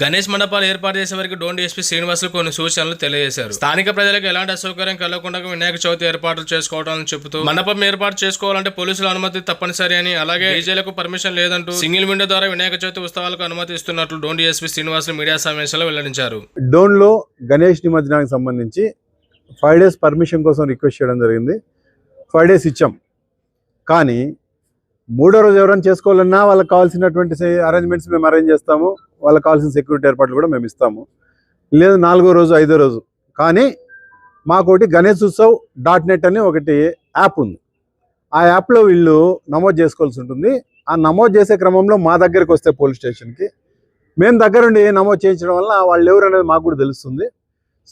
గణేష్ మండపాలు ఏర్పాటు చేసే వరకు డోన్ ఎస్పీ శ్రీనివాసులు కొన్ని సూచనలు తెలియజేశారు. స్థానిక ప్రజలకు ఎలాంటి అసౌకర్యం కలగకుండా వినాయక చవితి ఏర్పాట్లు చేసుకోవడాలని చెబుతూ మండపం ఏర్పాటు చేసుకోవాలంటే పోలీసుల అనుమతి తప్పనిసరి అని అలాగే డీజేలకు పర్మిషన్ లేదంటూ సింగిల్ విండో ద్వారా వినాయక చవితి ఉత్సవాలకు అనుమతి ఇస్తున్నట్లు డోన్ ఎస్పీ శ్రీనివాసులు మీడియా సమావేశంలో వెల్లడించారు. డోన్లో గణేష్ నిమజ్జనానికి సంబంధించి ఫైవ్ డేస్ పర్మిషన్ కోసం రిక్వెస్ట్ చేయడం జరిగింది. ఫైవ్ డేస్ ఇచ్చాం. కానీ మూడో రోజు ఎవరైనా చేసుకోవాలన్నా వాళ్ళకి కావాల్సినటువంటి అరేంజ్మెంట్స్ మేము అరేంజ్ చేస్తాము. వాళ్ళకి కావాల్సిన సెక్యూరిటీ ఏర్పాట్లు కూడా మేము ఇస్తాము. లేదు నాలుగో రోజు ఐదో రోజు. కానీ మాకు ఒకటి గణేష్ ఉత్సవ్ డాట్ నెట్ అని ఒకటి యాప్ ఉంది. ఆ యాప్లో వీళ్ళు నమోదు చేసుకోవాల్సి ఉంటుంది. ఆ నమోదు చేసే క్రమంలో మా దగ్గరికి వస్తే పోలీస్ స్టేషన్కి. మేము దగ్గరుండి నమోదు చేయించడం వల్ల వాళ్ళు ఎవరు అనేది మాకు కూడా తెలుస్తుంది.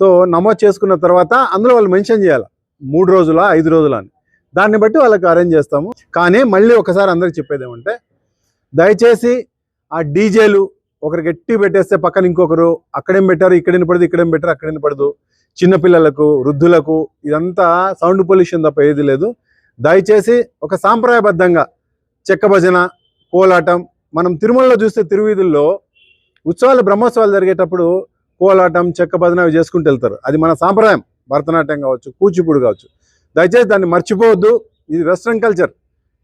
సో నమోదు చేసుకున్న తర్వాత అందులో వాళ్ళు మెన్షన్ చేయాలి. మూడు రోజుల ఐదు రోజుల అని. దాన్ని బట్టి వాళ్ళకి అరేంజ్ చేస్తాము. కానీ మళ్ళీ ఒకసారి అందరికి చెప్పేది ఏమంటే దయచేసి ఆ డీజేలు ఒకరు గట్టి పెట్టేస్తే పక్కన ఇంకొకరు అక్కడేం పెట్టారు ఇక్కడేం పడదు ఇక్కడేం పెట్టారు అక్కడేం పడదు చిన్నపిల్లలకు వృద్ధులకు ఇదంతా సౌండ్ పొల్యూషన్ తప్ప ఏది లేదు. దయచేసి ఒక సాంప్రదాయబద్ధంగా చెక్క భజన కోలాటం మనం తిరుమలలో చూస్తే తిరువీధుల్లో ఉత్సవాలు బ్రహ్మోత్సవాలు జరిగేటప్పుడు కోలాటం చెక్క భజన అవి చేసుకుంటూ వెళ్తారు. అది మన సాంప్రదాయం. భరతనాట్యం కావచ్చు కూచిపూడి కావచ్చు. దయచేసి దాన్ని మర్చిపోవద్దు. ఇది వెస్ట్రన్ కల్చర్.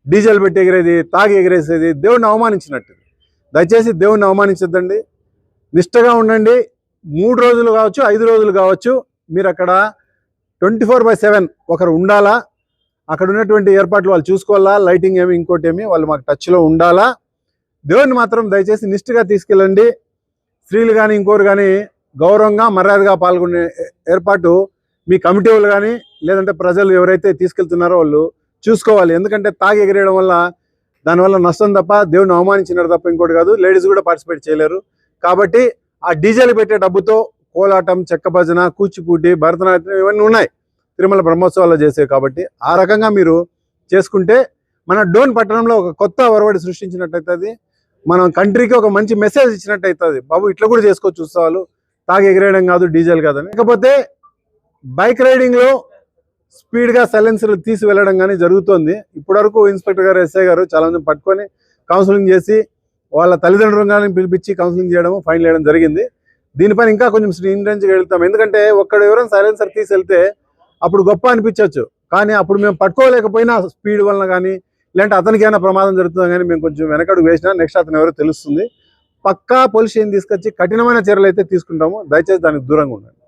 డీజిల్ పెట్టి ఎగిరేది తాగి ఎగిరేసేది దేవుడిని అవమానించినట్టు. దయచేసి దేవుణ్ణి అవమానించద్దండి. నిష్టగా ఉండండి. మూడు రోజులు కావచ్చు ఐదు రోజులు కావచ్చు మీరు అక్కడ ట్వంటీ ఫోర్ బై సెవెన్ ఒకరు ఉండాలా? అక్కడ ఉన్నటువంటి ఏర్పాట్లు వాళ్ళు చూసుకోవాలా? లైటింగ్ ఏమి ఇంకోటి ఏమి వాళ్ళు మాకు టచ్లో ఉండాలా? దేవుణ్ణి మాత్రం దయచేసి నిష్ఠగా తీసుకెళ్ళండి. స్త్రీలు కానీ ఇంకోరు కానీ గౌరవంగా మర్యాదగా పాల్గొనే ఏర్పాటు మీ కమిటీ వాళ్ళు కానీ లేదంటే ప్రజలు ఎవరైతే తీసుకెళ్తున్నారో వాళ్ళు చూసుకోవాలి. ఎందుకంటే తాగి ఎగిరేయడం వల్ల దానివల్ల నష్టం తప్ప దేవుని అవమానించినారు తప్ప ఇంకోటి కాదు. లేడీస్ కూడా పార్టిసిపేట్ చేయలేరు. కాబట్టి ఆ డీజేలు పెట్టే డబ్బుతో కోలాటం చెక్క భజన కూచిపూటి భరతనాట్యం ఇవన్నీ ఉన్నాయి. తిరుమల బ్రహ్మోత్సవాల్లో చేసేవి కాబట్టి ఆ రకంగా మీరు చేసుకుంటే మన డోన్ పట్టణంలో ఒక కొత్త ఒరవడి సృష్టించినట్టయితుంది మనం కంట్రీకి ఒక మంచి మెసేజ్ ఇచ్చినట్టు అవుతుంది బాబు ఇట్లా కూడా చేసుకోవచ్చు ఉత్సవాలు. తాగి ఎగిరేయడం కాదు డీజిల్ కాదని. లేకపోతే బైక్ రైడింగ్లో స్పీడ్గా సైలెన్సర్లు సైలెన్సర్ తీసి వెళ్ళడం కానీ జరుగుతోంది. ఇప్పటివరకు ఇన్స్పెక్టర్ గారు ఎస్ఐ గారు చాలా మంది పట్టుకొని కౌన్సిలింగ్ చేసి వాళ్ళ తల్లిదండ్రులను కానీ పిలిపించి కౌన్సిలింగ్ చేయడం ఫైన్ వేయడం జరిగింది. దీనిపైన ఇంకా కొంచెం స్ట్రీన్రెంజ్గా వెళ్తాం. ఎందుకంటే ఒక్కడ ఎవరైనా సైలెన్సర్ తీసి వెళ్తే అప్పుడు గొప్ప అనిపించవచ్చు కానీ అప్పుడు మేము పట్టుకోలేకపోయినా స్పీడ్ వలన కానీ లేదంటే అతనికి ఏమైనా ప్రమాదం జరుగుతుందో కానీ మేము కొంచెం వెనకడు వేసినా నెక్స్ట్ అతను ఎవరో తెలుస్తుంది. పక్కా పోలీస్ స్టేషన్ తీసుకొచ్చి కఠినమైన చర్యలు అయితే తీసుకుంటాము. దయచేసి దానికి దూరంగా ఉండండి.